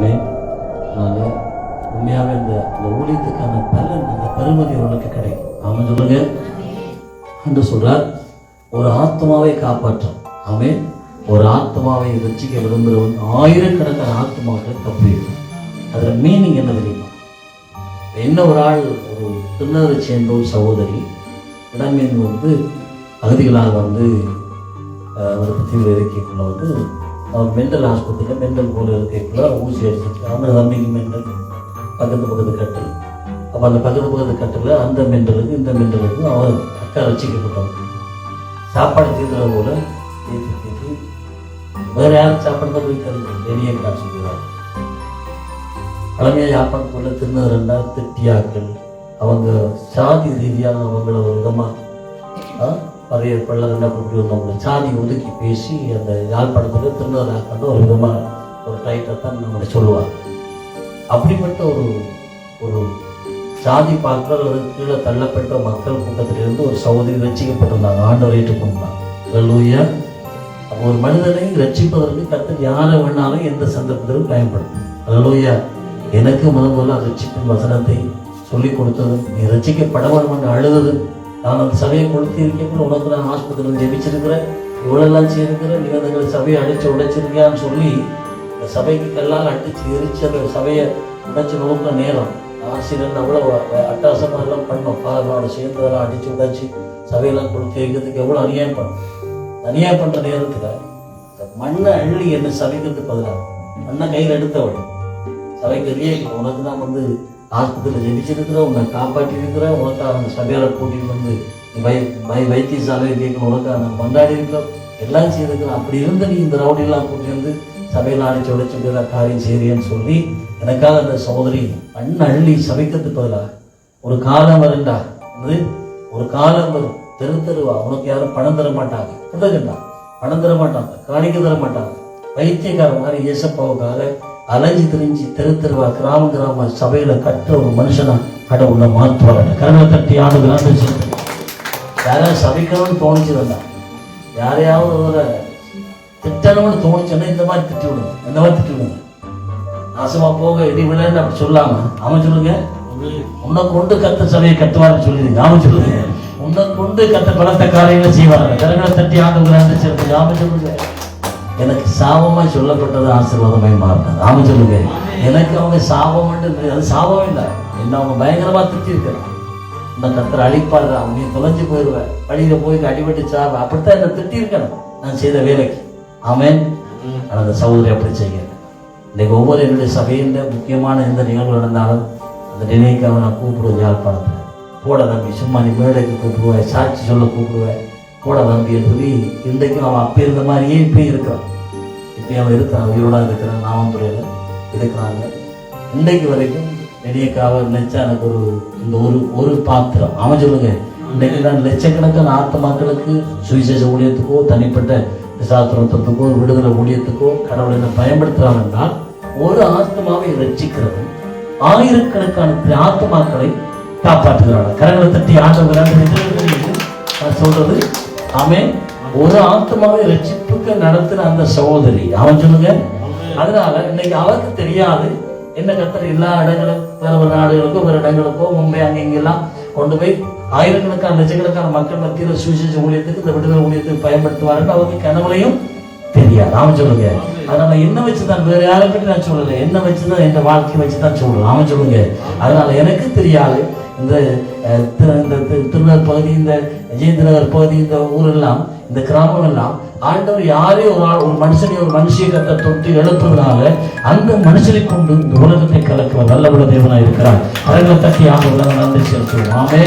ஆமே அதனால உண்மையாகவே இந்த இந்த ஊழியத்துக்கான பலன் அந்த பெருமதி அவர்களுக்கு கிடைக்கும். ஆமாம் சொல்லுங்க. என்று சொல்றார். ஒரு ஆத்மாவை காப்பாற்றும். ஆமே ஒரு ஆத்மாவை ரசிக்க விரும்புகிறவன் ஆயிரக்கணக்கான ஆத்மாக்களை தப்பிடும் அதுல மீனிங் என்ன தெரியுமா? என்ன ஒரு ஆள் ஒரு திருநரை சேர்ந்த ஒரு சகோதரி இடமீன் வந்து அகதிகளாக வந்து ஒரு தீவிர இருக்கைக்குள்ள வந்து அவர் மெண்டல் ஹாஸ்பிட்டலில் மெண்டல் போல இருக்கக்குள்ள ஊசி அடிச்சிட்டு அவங்க தம்பிக்கு மெண்டல் பக்கத்து பக்கத்து கட்டல். அப்போ அந்த பக்கத்து பக்கத்து கட்டில் அந்த மெண்டலுக்கு இந்த மெண்டலுக்கு அவர் அக்கா ரசிக்கப்பட்டவர் சாப்பாடு தீர்க்கிற போல தீர்த்து தீர்த்து வேறு யாரும் சாப்பாடு தான் போய் தருது. வெளியே பழமையாக சாப்பாடு போல யாழ்ப்பாணத்துக்குள்ள திருநகரண்டா திட்டியாக்கள். அவங்க சாதி ரீதியாக அவங்கள ஒரு விதமாக பழைய என்ன அப்படி வந்தவங்க. சாதி ஒதுக்கி பேசி அந்த யாழ்ப்பாணத்தில் திருநகராக்காண்டு ஒரு விதமாக ஒரு டைட்டை தான் நம்மளை சொல்லுவாங்க. அப்படிப்பட்ட ஒரு ஒரு சாதி பார்க்கிற கீழே தள்ளப்பட்ட மக்கள் கூட்டத்திலிருந்து ஒரு சகோதரி ரசிக்கப்பட்டிருந்தாங்க. ஆண்டவர் ஏற்றுக்கொண்டாங்க லூயா அப்போ ஒரு மனிதனை ரட்சிப்பதற்கு கத்தர் யாரை வேணாலும் எந்த சந்தர்ப்பத்திலும் பயன்படுத்தும் அல்லூயா எனக்கு முதல் முதல்ல ரட்சிப்பின் வசனத்தை சொல்லிக் கொடுத்தது. நீ ரட்சிக்கப்பட வேண்டும் அழுதது. நான் அந்த சபையை கொடுத்து இருக்கேன் உனக்கு நான் ஆஸ்பத்திரியில் ஜெபிச்சிருக்கிறேன். இவ்வளோலாம் செய்திருக்கிறேன் நீங்கள் அந்த சபையை அடித்து உடைச்சிருக்கியான்னு சொல்லி இந்த சபைக்கு கல்லால் அடித்து எரிச்சு அந்த சபையை உடைச்சி நோக்க நேரம் ஆசிரியர் அவ்வளோ அட்டாசமாக எல்லாம் பண்ணோம். பாதனோட சேர்ந்ததெல்லாம் அடிச்சு உடைச்சு சபையெல்லாம் கொடுத்து வைக்கிறதுக்கு எவ்வளோ அநியாயம் பண்ணோம் அநியாயம் பண்ணுற நேரத்தில் இந்த மண்ணை அள்ளி என்ன சபைக்கிறதுக்கு பதிலாக மண்ணை கையில் எடுத்தவள் சபைக்கு உனக்கு தான் வந்து ஆஸ்பத்திரியில் ஜெபிச்சிருக்கிற உன்னை காப்பாற்றி இருக்கிற உனக்காக அந்த சபையாரை கூட்டிட்டு வந்து வை வை வைத்தியசாலையை கேட்கணும் உனக்காக நான் கொண்டாடி இருக்கிறோம். எல்லாம் செய்திருக்கிறோம். அப்படி இருந்த நீ இந்த ரவுடிலாம் கூட்டி வந்து சபையில் அடிச்சு உடைச்சிருக்கிற காரியம் செய்கிறேன்னு சொல்லி எனக்காக அந்த சகோதரி அண்ணன் அள்ளி சபைக்கிறதுக்கு பதிலாக ஒரு காலம் வருண்டா என்னது? ஒரு காலம் வரும். தெரு தெருவா. உனக்கு யாரும் பணம் தர மாட்டாங்க. புத்தகண்டா பணம் தர மாட்டாங்க. காணிக்க தர மாட்டாங்க. வைத்தியக்கார மாதிரி இயேசப்பாவுக்காக அலைஞ்சு திரிஞ்சு தெரு தெருவா கிராம கிராம சபையில கட்ட ஒரு மனுஷனா கடவுளை மாற்றுவாங்க கருணை தட்டி ஆண்டுகளான்னு சொல்லி யாராவது சபிக்கணும்னு தோணுச்சுதா யாரையாவது ஒரு திட்டணும்னு தோணுச்சுன்னா இந்த மாதிரி திட்டி விடுங்க. இந்த மாதிரி திட்டி விடுங்க. நாசமா போக இடி விழன்னு அப்படி சொல்லாம அவன் சொல்லுங்க. உன்னை கொண்டு கத்த சபையை கட்டுவார்னு சொல்லிடுங்க. அவன் சொல்லுங்க. உன்னை கொண்டு கத்த பலத்த காரியங்களை செய்வாங்க கரங்களை தட்டி ஆண்டுகிறான்னு சொல்லுங்க. அவன் சொல்லுங்க. எனக்கு சாபமா சொல்லப்பட்டது ஆசீர்வாதமாய் மாறினது அவன் சொல்லுங்க. எனக்கு அவங்க சாபம் அது சாபம் இல்லை. என்ன அவங்க பயங்கரமா திட்டி இருக்கிறான் இந்த கத்தரை அழிப்பாரு அவங்க தொலைஞ்சு போயிடுவேன் வழியில போய் அடிபட்டு சாவ. அப்படித்தான் என்ன திட்டி இருக்கணும் நான் செய்த வேலைக்கு. ஆமென். ஆனால் அந்த சகோதரி அப்படி செய்யல. இன்னைக்கு ஒவ்வொரு என்னுடைய சபையின் முக்கியமான எந்த நிகழ்வு நடந்தாலும் அந்த நினைக்காக நான் கூப்பிடுவேன் யாழ்ப்பாணத்தில். போட தம்பி சும்மா நீ மேடைக்கு கூப்பிடுவேன் சாட்சி சொல்ல கூப்பிடுவேன். கூட தம்பி சொல்லி இன்றைக்கும் அவன் அப்போ இருந்த மாதிரியே இப்போ இருக்கிறான். இப்போ அவன் இருக்கிறான் உயிரோடாக இருக்கிறான் நாமந்துறையில் இருக்கிறாங்க. இன்றைக்கு வரைக்கும் நெடியக்காக நினைச்சா எனக்கு ஒரு இந்த ஒரு ஒரு பாத்திரம். அவன் சொல்லுங்க. இன்னைக்கு நான் லட்சக்கணக்கான ஆத்மாக்களுக்கு சுவிசேஷ ஊழியத்துக்கோ தனிப்பட்ட சாத்திரத்துக்கோ விடுதலை ஊழியத்துக்கோ கடவுளை என்ன பயன்படுத்துறான் என்றால் ஒரு ஆத்மாவை ரட்சிக்கிறது ஆயிரக்கணக்கான ஆத்மாக்களை காப்பாற்றுகிறாங்க கரங்களை தட்டி ஆண்டவர்கள் நான் சொல்றது ஆமே ஒரு ஆத்மாவை ரட்சிப்புக்கு நடத்தின அந்த சகோதரி. அவன் சொல்லுங்க. அதனால இன்னைக்கு அவருக்கு தெரியாது. என்ன கத்தர் எல்லா இடங்களும் வேற ஒரு நாடுகளுக்கோ வேற இடங்களுக்கோ மும்பை அங்க இங்கெல்லாம் கொண்டு போய் ஆயிரக்கணக்கான லட்சக்கணக்கான மக்கள் மத்தியில் சுவிசேஷ ஊழியத்துக்கு இந்த விடுதலை ஊழியத்துக்கு பயன்படுத்துவார்கள் அவருக்கு கனவுலையும் தெரியாது. அவன் சொல்லுங்க. அதனால என்ன வச்சுதான் வேற யாரை பற்றி நான் சொல்லல. என்ன வச்சுதான் என் வாழ்க்கையை வச்சுதான் சொல்றேன் அவன் சொல்லுங்க. அதனால எனக்கு தெரியாது. இந்த அஹ், திரு- இந்த திரு- திருநகர் பகுதி இந்த விஜயநகர் பகுதி இந்த ஊரெல்லாம் இந்த கிராமம் எல்லாம் ஆண்டவர் யாரே ஒரு ஆள் ஒரு மனுஷனை ஒரு மனுஷிய கத்தை தொட்டு எழுப்புறதுனால அந்த மனுஷனை கொண்டு இந்த உலகத்தை கலக்க நல்ல தேவனாக இருக்கிறார். கரங்களை தட்டி ஆண்டு நன்றி செலுத்துவோம். ஆமே